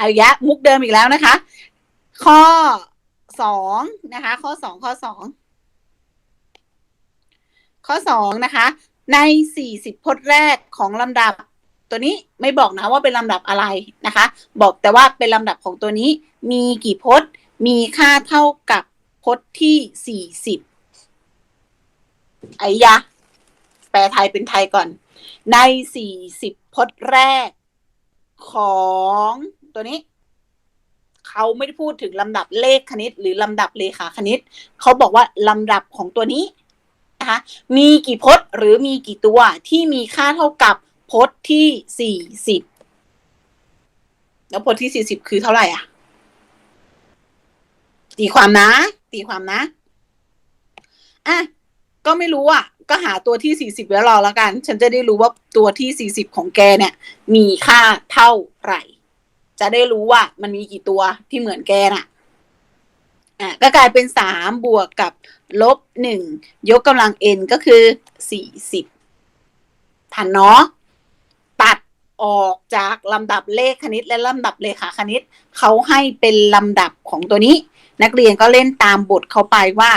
อายะมุกเดิมอีกแล้วนะคะ ข้อสองนะคะ ข้อสองข้อสองข้อสองนะคะ ในสี่สิบพจน์แรกของลำดับตัวนี้ไม่บอกนะว่าเป็นลำดับอะไรนะคะ บอกแต่ว่าเป็นลำดับของตัวนี้มีกี่พจน์ มีค่าเท่ากับพจน์ที่สี่สิบไอยะ แปลไทยเป็นไทยก่อน ในสี่สิบพจน์แรกของ ตัวนี้ เขาไม่ได้พูดถึงลำดับเลขคณิต หรือลำดับเลขาคณิต เขาบอกว่าลำดับของตัวนี้นะคะมีกี่พจน์หรือมีกี่ตัวที่มีค่าเท่ากับพจน์ที่สี่สิบแล้วพจน์ที่สี่สิบคือเท่าไหร่อะ ตีความนะ ตีความนะอะก็ไม่รู้อะ ก็หาตัวที่สี่สิบแล้วรอแล้วกัน ฉันจะได้รู้ว่าตัวที่สี่สิบของแกเนี่ย มีค่าเท่าไหร่ จะได้รู้ว่ามันมีกี่ตัวที่เหมือนแกน่ะอะก็กลายเป็นสามบวกกับลบหนึ่งยกกำลัง n ก็คือสี่สิบทันเนาะตัดออกจากลำดับเลขคณิตและลำดับเลขาคณิตเขาให้เป็นลำดับของตัวนี้ นักเรียนก็เล่นตามบทเขาไปว่า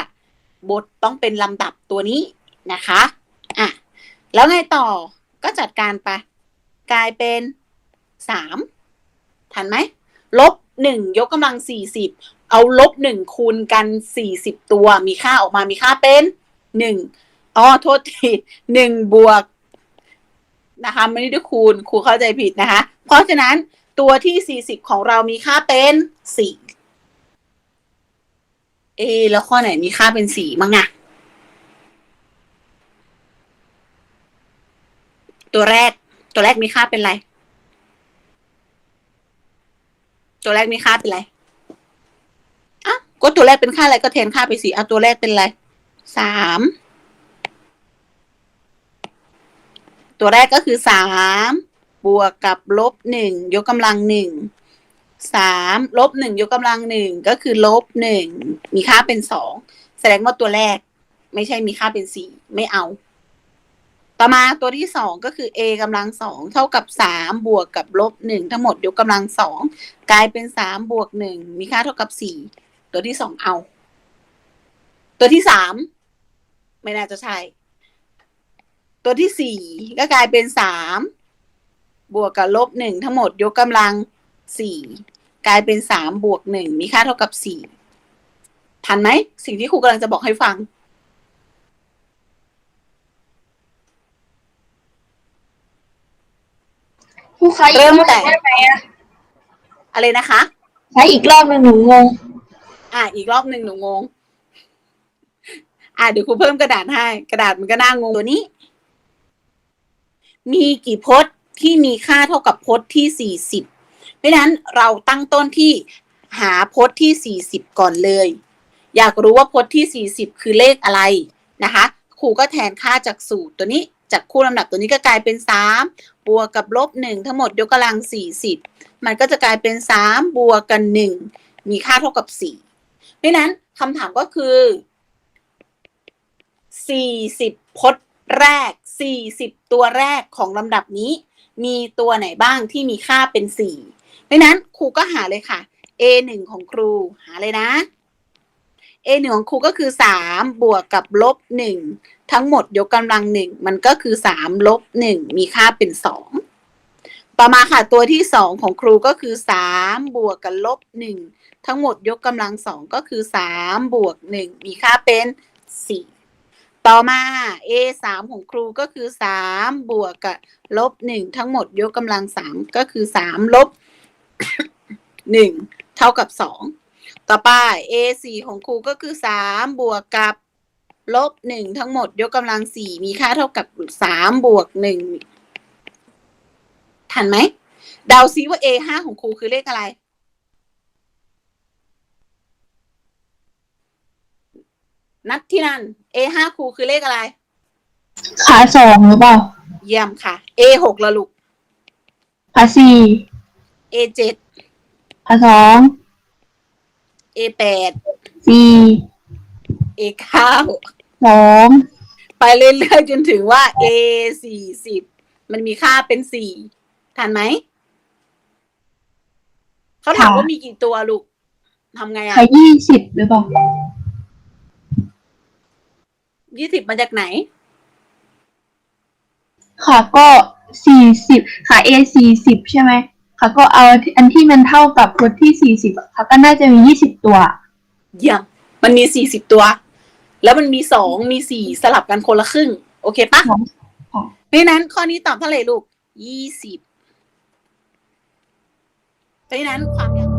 บทต้องเป็นลำดับตัวนี้นะคะอะแล้วไงต่อก็จัดการไป กลายเป็นสาม ทันไหมลบหนึ่งยกกำลังสี่สิบเอาลบหนึ่งคูณกันสี่สิบตัว มีค่าออกมามีค่าเป็นหนึ่งอ๋อโทษทีหนึ่งบวกนะคะไม่ได้คูณครูเข้าใจผิดนะคะ เพราะฉะนั้นตัวที่สี่สิบของเรามีค่าเป็นสี่เอแล้วข้อไหนมีค่าเป็นสี่มั้งอะตัวแรกตัวแรกมีค่าเป็นอะไร ตัวแรกมีค่าเป็นอะไรอะก็ตัวแรกเป็นค่าอะไรก็แทนค่าไปสี่เอาตัวแรกเป็นอะไรสามตัวแรกก็คือสามบวกกับลบหนึ่งยกกำลังหนึ่งสามลบหนึ่งยกกำลังหนึ่งก็คือลบหนึ่งมีค่าเป็นสองแสดงว่าตัวแรก ไม่ใช่มีค่าเป็นสี่ไม่เอา ต่อมาตัวที่สองก็คือ a กำลังสองเท่ากับสามบวกกับลบหนึ่งทั้งหมดยกกำลังสองกลายเป็นสามบวกหนึ่งมีค่าเท่ากับสี่ตัวที่สองเอา ตัวที่สามไม่น่าจะใช่ตัวที่สี่ก็กลายเป็นสามบวกกับลบหนึ่งทั้งหมดยกกำลังสี่กลายเป็นสามบวกหนึ่งมีค่าเท่ากับสี่ทันไหม สิ่งที่ครูกำลังจะบอกให้ฟัง ผู้ใช้อีกเริ่มรอบแต่ ได้ไหมอะอะไรนะคะ ใช้อีกรอบหนึงหนูงง อะอีกรอบหนึ่งหนูงง อะเดี๋ยวครูเพิ่มกระดาษให้ กระดาษมันก็น่างงตัวนี้ มีกี่พจน์ที่มีค่าเท่ากับพจน์ที่สี่สิบเพราะฉะนั้นเราตั้งต้นที่หาพจน์ที่สี่สิบก่อนเลย อยากรู้ว่าพจน์ที่สี่สิบคือเลขอะไรนะคะ ครูก็แทนค่าจากสูตรตัวนี้ จากคู่ลำดับตัวนี้ก็กลายเป็นสามบวกกับลบหนึ่งทั้งหมดยกกำลังสี่สิบมันก็จะกลายเป็นสามบวกกันหนึ่งมีค่าเท่ากับสี่เพราะฉะนั้นคำถามก็คือ 40 พจน์แรก 40 ตัวแรกของลำดับนี้ มีตัวไหนบ้างที่มีค่าเป็น4เพราะฉะนั้นครูก็หาเลยค่ะ A 1 ของครูหาเลยนะ A 1 ของครูก็คือ 3 บวกกับลบ1 ทั้งหมดยกกำลัง1มันก็คือ3ลบ1มีค่าเป็น2ต่อมาค่ะตัวที่2ของครูก็คือ3บวกกับลบ1ทั้งหมดยกกำลังสองก็คือสามบวกหนึ่งมีค่าเป็นสี่ต่อมา a สามของครูก็คือสามบวกกับลบหนึ่งทั้งหมดยกกำลังสามก็คือสามลบหนึ่งเท่ากับสองต่อไป a สี่ของครูก็คือสามบวกกับ ลบหนึ่งทั้งหมดยกกำลังสี่มีค่าเท่ากับสามบวกหนึ่งทันไหมเดาซิว่า a ห้าของครูคือเลขอะไร นัดที่นั่น A ห้าครูคือเลขอะไร ขาสองหรือเปล่า เยี่ยมค่ะ A หกละลูก ขาสี่ A เจ็ดขาสอง A แปดสี่ A เก้าสองไปเรื่อยๆจนถึงว่า A สี่สิบมันมีค่าเป็นสี่ทันไหม เขาถามว่ามีกี่ตัวลูกทำไงอะค่ะยี่สิบหรือเปล่ายี่สิบมาจากไหน ค่ะก็สี่สิบค่ะ A สี่สิบใช่ไหมค่ะก็เอาอันที่มันเท่ากับพจน์ที่สี่สิบค่ะก็น่าจะมียี่สิบตัว เยี่ยม มันมีสี่สิบตัว แล้วมันมีสองมีสี่สลับกันคนละครึ่ง โอเคปะค่ะค่ะเพราะฉะนั้นข้อนี้ตอบเท่าไหร่ลูกยี่สิบเพราะฉะนั้นความยาก